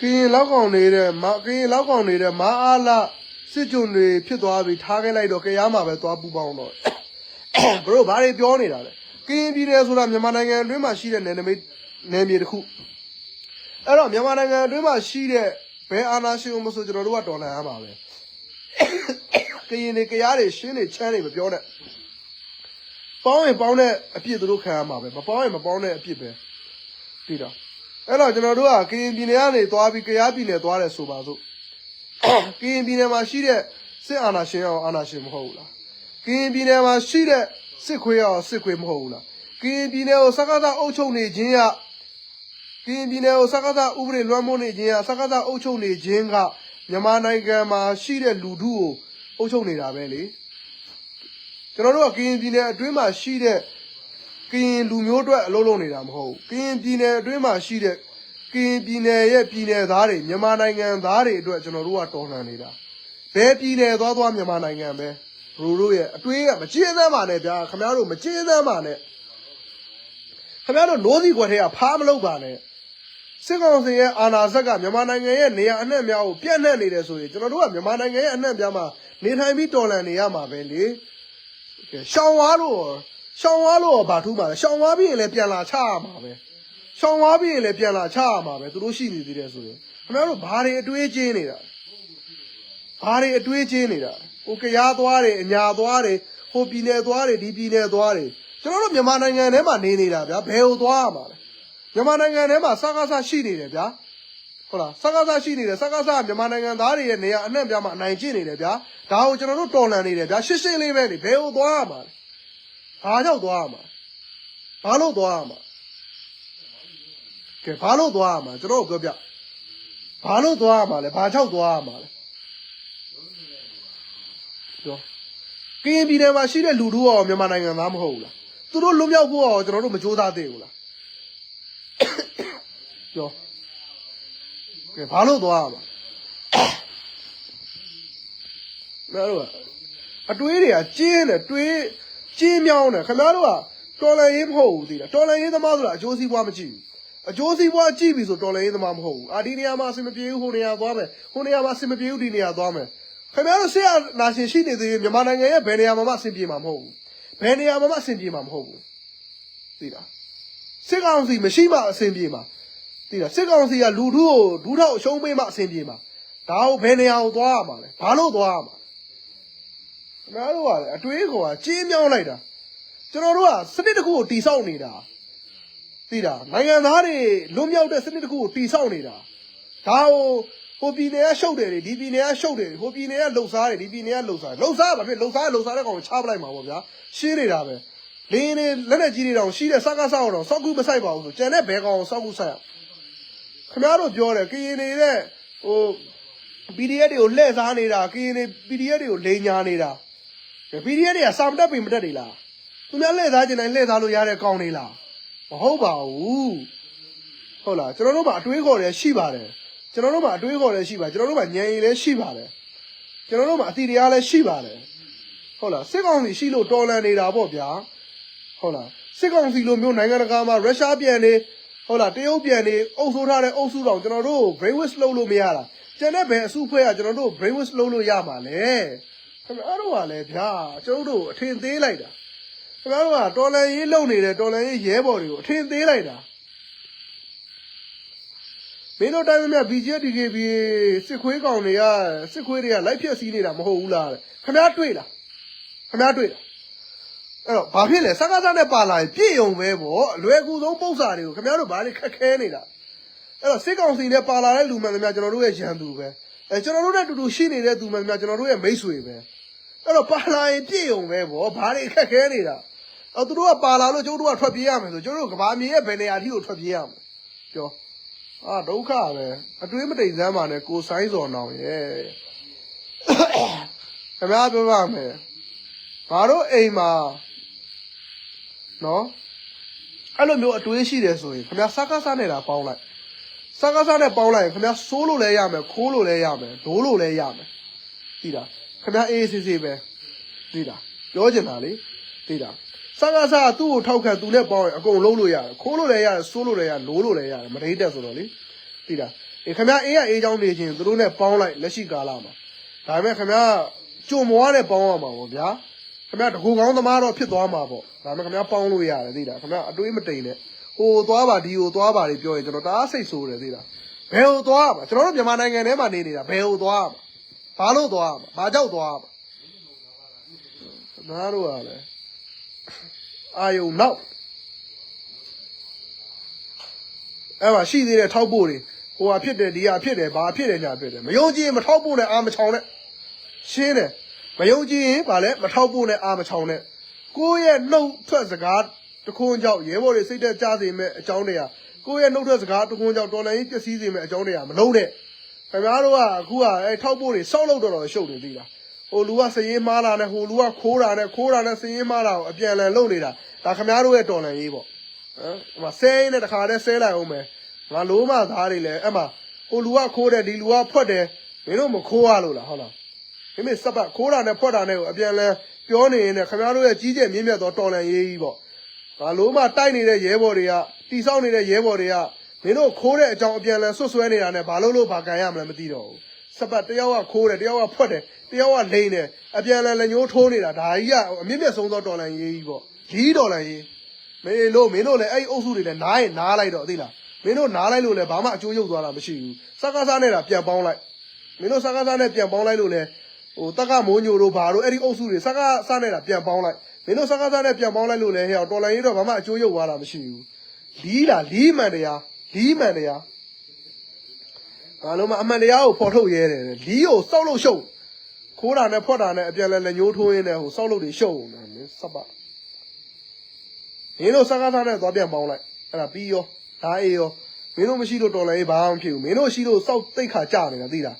ကရင်လောက်ကောင်နေတဲ့မကရင်လောက်ကောင်နေတဲ့မအားလာစစ်ကြုံတွေဖြစ်သွားပြီထားခဲ့လိုက်တော့ကြရမှာပဲသွားပူပေါင်းတော့ဘရိုဘာတွေပြောနေတာလဲကရင်ပြည်နယ်ဆိုတာမြန်မာနိုင်ငံအတွင်းမှာရှိတဲ့နယ်နိမိတ်နယ်မြေတစ်ခုအဲ့တော့မြန်မာနိုင်ငံအတွင်းမှာရှိတဲ့ဘယ်အာဏာရှင်ကိုမဆိုကျွန်တော်တို့ကတော်လှန်ရမှာပဲကရင်တွေကြားတွေရှင်းတွေချမ်းတွေမပြောနဲ့ပေါင်းရင်ပေါင်းတဲ့အပြစ်သူတို့ခံရမှာပဲမပေါင်းရင်မပေါင်းတဲ့အပြစ်ပဲပြီးတော့ အဲ့တော့ကျွန်တော်တို့ကကရင်ပြည်နယ်ကနေသွားပြီးကရားပြည်နယ်သွားတယ်ဆိုပါစို့ကရင်ပြည်နယ်မှာရှိတဲ့စစ်အာဏာရှင်ရောအာဏာရှင်မဟုတ်ဘူးလားကရင်ပြည်နယ်မှာရှိတဲ့စစ်ခွေးရောစစ်ခွေးမဟုတ်ဘူးလားကရင်ပြည်နယ်ကိုစကားသအုပ်ချုပ်နေခြင်းကကရင်ပြည်နယ်ကိုစကားသဥပဒေလွှမ်းမိုးနေခြင်းကစကားသအုပ်ချုပ်နေခြင်းကမြန်မာနိုင်ငံမှာရှိတဲ့လူထုကိုအုပ်ချုပ်နေတာပဲလေကျွန်တော်တို့ကကရင်ပြည်နယ်အတွင်းမှာရှိတဲ့ ကရင်လူမျိုးအတွက်အလုပ်လုပ်နေတာမဟုတ်ဘူးကရင်ပြည်နယ်အတွင်းမှာရှိတဲ့ကရင်ပြည်နယ်ရဲ့ပြည်နယ်သားတွေမြန်မာနိုင်ငံသားတွေအတွက်ကျွန်တော်တို့ကတော်လှန်နေတာဘယ်ပြည်နယ်သွားသွားမြန်မာနိုင်ငံပဲဘရိုတို့ရဲ့အတွေးကမကြည့်သမ်းပါနဲ့ဗျာခင်ဗျားတို့မကြည့်သမ်းပါနဲ့ခင်ဗျားတို့နိုးစီခွက်ထဲကဖားမလုပ်ပါနဲ့စစ်ကောင်စီရဲ့အာဏာဆက်ကမြန်မာနိုင်ငံရဲ့နေရာအနှံ့များကိုပြန့်နှံ့နေတယ်ဆိုရင်ကျွန်တော်တို့ကမြန်မာနိုင်ငံရဲ့အနှံ့ပြားမှာနေထိုင်ပြီးတော်လှန်နေရမှာပဲလေကဲရှောင်းဝါလို့ ရှောင်းဝါလို့ဘာထူးမှာလဲရှောင်းဝါပြီးရင်လည်းပြန်လာချရမှာပဲရှောင်းသွားပြီးရင်လည်းပြန်လာချရမှာပဲသူတို့ရှိနေသေးတယ်ဆိုရင်ခင်ဗျားတို့ဘာတွေအတွေးကျင်းနေတာဘာတွေအတွေးကျင်းနေတာဟိုကြားသွားတယ်အညာသွားတယ်ဟိုပြည်နယ်သွားတယ်ဒီပြည်နယ်သွားတယ်ကျွန်တော်တို့မြန်မာနိုင်ငံထဲမှာနေနေတာဗျာဘယ်ကိုသွားရမှာလဲမြန်မာနိုင်ငံထဲမှာစကားဆရှိနေတယ်ဗျာဟုတ်လားစကားဆရှိနေတယ်စကားဆမြန်မာနိုင်ငံသားတွေရဲ့နေရာအနှံ့ပြားမှာအနိုင်ကျင့်နေတယ်ဗျာဒါကိုကျွန်တော်တို့တော်လှန်နေတယ်ဗျာရှင်းရှင်းလေးပဲလေဘယ်ကိုသွားရမှာလဲ ဘာကြောင့်သွားရမှာဘာလို့သွားရမှာကဲဘာလို့သွားရမှာကျွန်တော်တို့ပြောပြဘာလို့သွားရမှာလဲဘာချောက်သွားရမှာလဲပြောကရင်ပြည်နယ်မှာရှိတဲ့လူတို့ရောမြန်မာနိုင်ငံသားမဟုတ်ဘူးလားသူတို့လွတ်မြောက်ဖို့ရောကျွန်တော်တို့မကြိုးစားသေးဘူးလားပြောကဲဘာလို့သွားရမှာလဲတို့ကအတွေးတွေကကျင်းတယ်တွေး ကျင်းမြောင်းတယ်ခင်ဗျားတို့ကတော်လန်ရေးမဟုတ်ဘူးသိလားတော်လန်ရေးသမားဆိုတာအကျိုးစီးပွားမကြည့်ဘူးအကျိုးစီးပွားကြည့်ပြီဆိုတော်လည်းရေးသမားမဟုတ်ဘူးအာဒီနေရာမှာအဆင်မပြေဘူးဟိုနေရာသွားမယ်ဟိုနေရာမှာအဆင်မပြေဘူးဒီနေရာသွားမယ်ခင်ဗျားတို့ဆရာနာရှင်ရှိနေသေးရင်မြန်မာနိုင်ငံရဲ့ဘယ်နေရာမှာမှအဆင်ပြေမှာမဟုတ်ဘူးဘယ်နေရာမှာမှအဆင်ပြေမှာမဟုတ်ဘူးသိလားစစ်ကောင်စီမရှိမှအဆင်ပြေမှာသိလားစစ်ကောင်စီကလူထုကိုဒူးထောက်အရှုံးပေးမှအဆင်ပြေမှာဒါကိုဘယ်နေရာကိုသွားရမှာလဲဘာလို့သွားရမှာ ခင်ဗျားတို့ကလည်းအတွေးခေါ်ကကျင်းမြောင်းလိုက်တာကျွန်တော်တို့ကစနစ်တစ်ခုကိုတိဆောက်နေတာသိတာနိုင်ငံသားတွေလွတ်မြောက်တဲ့စနစ်တစ်ခုကိုတည်ဆောက်နေတာဒါဟိုဟိုပြည်နယ်ကရှုပ်တယ်လေဒီပြည်နယ်ကရှုပ်တယ်ဟိုပြည်နယ်ကလှုပ်ရှားတယ်ဒီပြည်နယ်ကလှုပ်ရှားလှုပ်ရှားဘာဖြစ်လှုပ်ရှားလှုပ်ရှားတဲ့ကောင်ကိုချပလိုက်မှာပေါ့ဗျာရှင်းနေတာပဲလင်းနေလက်နဲ့ကြီးတွေတောင်ရှိတဲ့စကားဆောက်တော့စောက်ကူမဆိုင်ပါဘူးဆိုကျန်တဲ့ဘဲကောင်ကိုစောက်ကူဆိုင်အောင်ခင်ဗျားတို့ပြောတယ်ကရင်နေတဲ့ဟို PDF တွေကိုလှည့်စားနေတာကရင်နေ PDF တွေကိုလိန်ညာနေတာ PDF တွေကစာမတက်ပင်မတက်တွေလားသူများလှည့်စားကျင်တိုင်းလှည့်စားလို့ရတဲ့ကောင်တွေလားမဟုတ်ပါဘူးဟုတ်လားကျွန်တော်တို့မှာအတွေးခေါ်တယ်ရှိပါတယ်ကျွန်တော်တို့မှာအတွေးခေါ်တယ်ရှိပါကျွန်တော်တို့မှာဉာဏ်ရည်လည်းရှိပါတယ်ကျွန်တော်တို့မှာအတိတရားလည်းရှိပါတယ်ဟုတ်လားစစ်ကောင်စီရှိလို့တော်လန်နေတာပေါ့ဗျာဟုတ်လားစစ်ကောင်စီလိုမျိုးနိုင်ငံတကာမှာရုရှားပြန်နေဟုတ်လားတရုတ်ပြန်နေအုပ်ဆိုးထားတဲ့အုပ်စုတော်ကျွန်တော်တို့ brain wash လုပ်လို့မရတာကျန်တဲ့ဘယ်အစုဖွဲ့ကကျွန်တော်တို့ brain wash လုပ်လို့ရမှာလဲ ခင်ဗျားတို့ကလည်းဗျာကျွန်တော်တို့အထင်သေးလိုက်တာခင်ဗျားတို့ကတော်လန်ရေးလုံနေတဲ့တော်လန်ရေးရဲဘော်တွေကိုအထင်သေးလိုက်တာမင်းတို့တိုင်းမြတ် BGF DKB စစ်ခွေးကောင်တွေကစစ်ခွေးတွေကလိုက်ဖြက်စီးနေတာမဟုတ်ဘူးလားတဲ့ခင်ဗျားတွေ့လားခင်ဗျားတွေ့လားအဲ့တော့ဘာဖြစ်လဲစကားစားနဲ့ပါလာရင်ပြည့်ုံပဲပေါ့အလွယ်ကူဆုံးပုံစံတွေကိုခင်ဗျားတို့ဘာတွေခက်ခဲနေတာအဲ့တော့စစ်ကောင်စီနဲ့ပါလာတဲ့လူမှန်သမျှကျွန်တော်တို့ရဲ့ရန်သူပဲအဲကျွန်တော်တို့နဲ့အတူတူရှိနေတဲ့သူမှန်သမျှကျွန်တော်တို့ရဲ့မိတ်ဆွေပဲ အဲ့တော့ပါလာရင်ပြည့်ုံပဲဗောဘာတွေအခက်ခဲနေတာအော်သူတို့ကပါလာလို့ကျုပ်တို့ကထွက်ပြေးရမယ်ဆိုကျုပ်တို့ကဘာမြေရဲ့ဘယ်နေရာထိကိုထွက်ပြေးရမလဲပြောအာဒုက္ခပဲအတွေးမတိမ်စမ်းပါနဲ့ကိုဆိုင်စော်နောင်ရဲ့ခင်ဗျားပြောပါမယ်ဘာတို့အိမ်မှာနော်အဲ့လိုမျိုးအတွေးရှိတယ်ဆိုရင်ခင်ဗျားစကားစားနေတာပေါင်းလိုက်စကားစားနဲ့ပေါင်းလိုက်ရင်ခင်ဗျားစိုးလို့လည်းရမယ်ခိုးလို့လည်းရမယ်ဒိုးလို့လည်းရမယ်သိလား ခင်ဗျားအေးအေးဆေးဆေးပဲသိတာပြောချင်တာလေသိတာစကားစားသူ့ကိုထောက်ခံသူနဲ့ပေါင်းရင်အကုန်လုံးလို့ရတယ်ခိုးလို့လည်းရတယ်စိုးလို့လည်းရတယ်လိုးလို့လည်းရတယ်မဒိတ်တက်ဆိုတော့လေသိတာအေးခင်ဗျာအေးရအေးချောင်းနေချင်းသူတို့နဲ့ပေါင်းလိုက်လက်ရှိကာလမှာဒါပေမဲ့ခင်ဗျာကြုံမွားနဲ့ပေါင်းရမှာပေါ့ဗျာခင်ဗျာတကူကောင်းသမားတော့ဖြစ်သွားမှာပေါ့ဒါပေမဲ့ခင်ဗျာပေါင်းလို့ရတယ်သိလားခင်ဗျာအတွေးမတိမ်နဲ့ဟိုသွားပါဒီဟိုသွားပါတွေပြောရင်ကျွန်တော်တအားစိတ်ဆိုးတယ်သိလားဘယ်ဟိုသွားမှာကျွန်တော်တို့မြန်မာနိုင်ငံထဲမှာနေနေတာဘယ်ဟိုသွားမှာ ဘာလို့သွားမှာဘာကြောက်သွားမှာနားတော့ရလဲအာယုံနောက်အဲ့မှာရှိသေးတဲ့ထောက်ဖို့တွေဟိုဟာဖြစ်တယ်ဒီဟာဖြစ်တယ်ဘာဖြစ်တယ်ညာဖြစ်တယ်မယုံကြည်ရင်မထောက်ဖို့နဲ့အာမချောင်နဲ့ရှင်းတယ်မယုံကြည်ရင်ဗာလဲမထောက်ဖို့နဲ့အာမချောင်နဲ့ကိုယ့်ရဲ့နှုတ်ထွက်စကားတစ်ခွန်းကြောင့်ရဲဘော်တွေစိတ်သက်ကြစေမဲ့အကြောင်းတရားကိုယ့်ရဲ့နှုတ်ထွက်စကားတစ်ခွန်းကြောင့်တော်လိုင်းကြီးပျက်စီးစေမဲ့အကြောင်းတရားမလုံးနဲ့ ခင်ဗျားတို့ကအခုကအဲထောက်ဖို့တွေစောက်လို့တော်တော်ရှုပ်နေပြီလားဟိုလူကစရင်မားတာနဲ့ဟိုလူကခိုးတာနဲ့ခိုးတာနဲ့စရင်မားတာကိုအပြန်အလှန်လုပ်နေတာဒါခင်ဗျားတို့ရဲ့တော်လိုင်းကြီးပေါ့ဟမ်ဟိုမှာဆဲရင်းနဲ့တခါတည်းဆဲလိုက်အောင်မယ်ငါလိုမသားတွေလည်းအဲ့မှာဟိုလူကခိုးတယ်ဒီလူကဖွက်တယ်မင်းတို့မခိုးရလို့လားဟုတ်လားမိမိစပ်ပတ်ခိုးတာနဲ့ဖွက်တာနဲ့ကိုအပြန်လဲပြောနေရင်လည်းခင်ဗျားတို့ရဲ့ကြီးကျယ်မြင့်မြတ်သောတော်လန်ရေးကြီးပေါ့။ဒါလို့မှတိုက်နေတဲ့ရဲဘော်တွေကတီဆောက်နေတဲ့ရဲဘော်တွေက မင်းတို့ခိုးတဲ့အကြောင်းအပြန်လဲဆွတ်ဆွဲနေတာနဲ့ဘာလို့လို့ဘာကန်ရမလဲမသိတော့ဘူး။စပ်ပတ်တယောက်ကခိုးတယ်တယောက်ကဖွက်တယ်တယောက်ကလိန်တယ်အပြန်လဲလက်ညှိုးထိုးနေတာဒါကြီးကအမြင့်မြတ်ဆုံးသောတော်လန်ရေးကြီးပေါ့။ကြီးတော်လန်ရေးမင်းတို့မင်းတို့လည်းအဲ့ဒီအုပ်စုတွေလည်းနားရင်နားလိုက်တော့သိလားမင်းတို့နားလိုက်လို့လည်းဘာမှအကျိုးရုပ်သွားတာမရှိဘူး။စကားစားနေတာပြန်ပေါင်းလိုက်မင်းတို့စကားစားနဲ့ပြန်ပေါင်းလိုက်လို့လေဟိုတက်ကမိုးညိုတို့ဘာတို့အဲ့ဒီအုပ်စုတွေစကားစားနေတာပြန်ပေါင်းလိုက်မင်းတို့စကားစားနဲ့ပြန်ပေါင်းလိုက်လို့လေဟဲ့တော်လိုင်းရေးတော့ဘာမှအကျိုးရုပ်သွားတာမရှိဘူးလီးတာလီးမှန်တရား လီးမှန်တရားဘာလို့မှအမှန်တရားကိုဖော်ထုတ်ရဲတယ်လီးကိုစောက်လို့ရှုပ်ခိုးတာနဲ့ဖွက်တာနဲ့အပြန်လဲလက်ညှိုးထိုးရင်းနဲ့ဟိုစောက်လို့တွေရှုပ်နေတယ်စပ်ပါမင်းတို့စကားစားနဲ့သွားပြန်ပေါင်းလိုက်အဲ့ဒါပြီးရောဒါအေးရောမင်းတို့မရှိလို့တော်လိုင်းရေးဘာမှမဖြစ်ဘူးမင်းတို့ရှိလို့စောက်တိတ်ခါကြနေတာသိလား